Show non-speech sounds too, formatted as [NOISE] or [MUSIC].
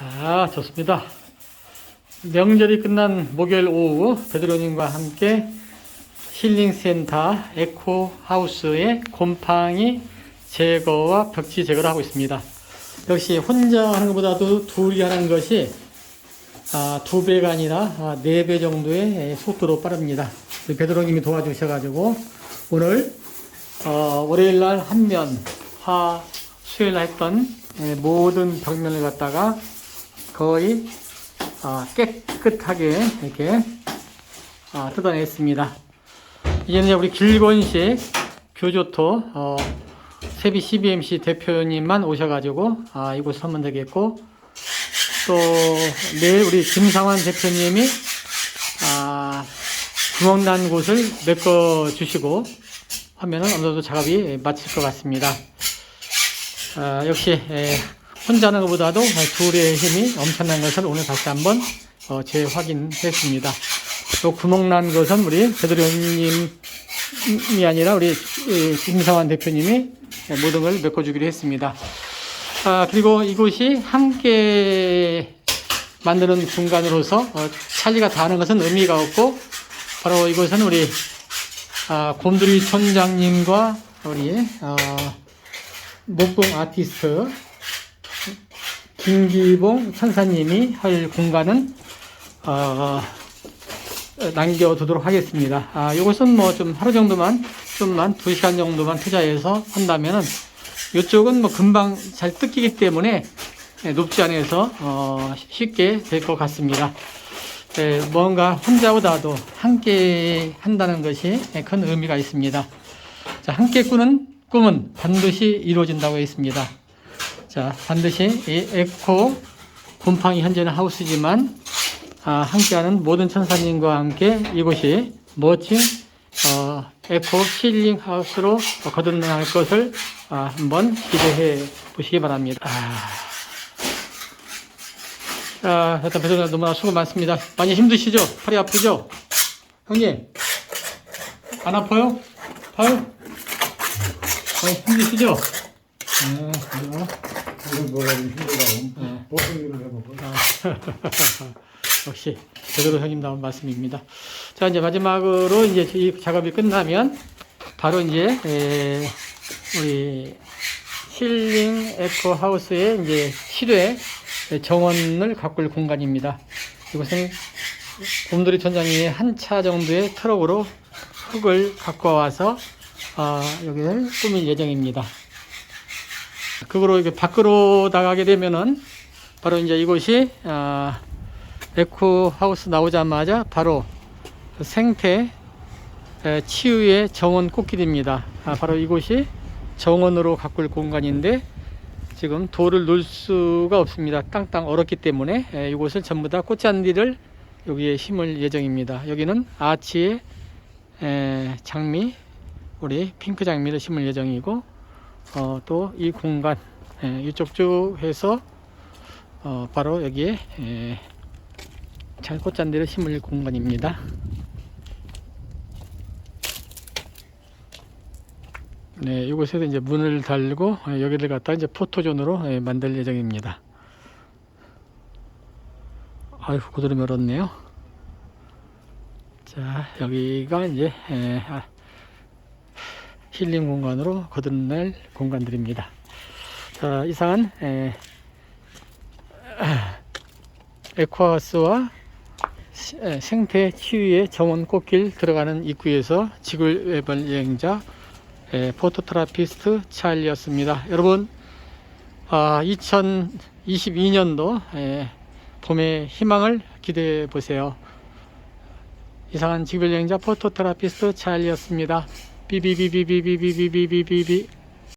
아, 좋습니다. 명절이 끝난 목요일 오후 베드로님과 함께 힐링센터 에코 하우스의 곰팡이 제거와 벽지 제거를 하고 있습니다. 역시 혼자 하는 것보다도 둘이 하는 것이 아, 두 배가 아니라 아, 네배 정도의 속도로 빠릅니다. 베드로님이 도와주셔가지고 오늘 어, 월요일 날 한 면, 화, 수요일 날 했던 예, 모든 벽면을 갖다가 거의 아, 깨끗하게 이렇게 아, 뜯어냈습니다. 이제는 이제 우리 길건식 교조토 어, 세비 CBMC 대표님만 오셔가지고 아, 이곳을 하면 되겠고 또 내일 우리 김상환 대표님이 아, 구멍 난 곳을 메꿔 주시고 하면은 어느 정도 작업이 마칠 것 같습니다. 아, 역시 에, 혼자 하는 것보다도 둘의 힘이 엄청난 것을 오늘 다시 한번 어, 재확인했습니다. 또 구멍 난 것은 우리 베드로님이 아니라 우리 이, 김상환 대표님이 모든 걸 메꿔주기로 했습니다. 아, 그리고 이곳이 함께 만드는 공간으로서 어, 찰리가 다 하는 것은 의미가 없고 바로 이곳은 우리 아, 곰돌이 촌장님과 우리 어, 목공 아티스트 김기봉 천사님이 할 공간은 어, 남겨두도록 하겠습니다. 아, 이것은 뭐 좀 하루 정도만 좀만 두 시간 정도만 투자해서 한다면은 이쪽은 뭐 금방 잘 뜯기기 때문에 예, 높지 않아서 어, 쉽게 될 것 같습니다. 예, 뭔가 혼자보다도 함께 한다는 것이 큰 의미가 있습니다. 자, 함께 꾸는 꿈은 반드시 이루어진다고 했습니다. 자, 반드시 이 에코 곰팡이 현재는 하우스지만 아, 함께하는 모든 천사님과 함께 이곳이 멋진 어, 에코 힐링 하우스로 거듭날 것을 아, 한번 기대해 보시기 바랍니다. 아. 자, 일단 배송님 너무나 수고 많습니다. 많이 힘드시죠? 팔이 아프죠? 형님, 안 아파요? 팔? 많이 힘드시죠? 네, 그래요. 이런 거가 좀 힘들다고 네. 보통 일을 해보고 [LAUGHS] 역시 제대로 형님 나온 말씀입니다. 자 이제 마지막으로 이제 이 작업이 끝나면 바로 이제 에, 우리 힐링 에코 하우스의 이제 실외 정원을 가꿀 공간입니다. 이곳은 곰돌이 천장이 한 차 정도의 트럭으로 흙을 갖고 와서 아, 여기를 꾸밀 예정입니다. 그거로 이게 밖으로 나가게 되면은 바로 이제 이곳이 아, 에코 하우스 나오자마자 바로 생태 에, 치유의 정원 꽃길입니다. 아, 바로 이곳이 정원으로 가꿀 공간인데 지금 돌을 놓을 수가 없습니다. 땅땅 얼었기 때문에 에, 이곳을 전부 다 꽃잔디를 여기에 심을 예정입니다. 여기는 아치의 에, 장미, 우리 핑크 장미를 심을 예정이고 어, 또 이 공간 에, 이쪽 쭉 해서 어, 바로 여기에 에, 잘 꽃잔디를 심을 공간입니다. 네, 이곳에서 이제 문을 달고 어, 여기를 갖다 이제 포토존으로 예, 만들 예정입니다. 아유, 고드름 열었네요. 자, 여기가 이제 에, 아, 힐링 공간으로 거듭날 공간들입니다. 자, 이상은 에, 에코하우스와 시- 에, 생태 치유의 정원 꽃길 들어가는 입구에서 지구 외발 여행자 에, 포토트라피스트 찰리였습니다. 여러분, 아, 2022년도 봄의 희망을 기대해 보세요. 이상한 지구 여행자 포토트라피스트 찰리였습니다. 비비비비비비비비비비비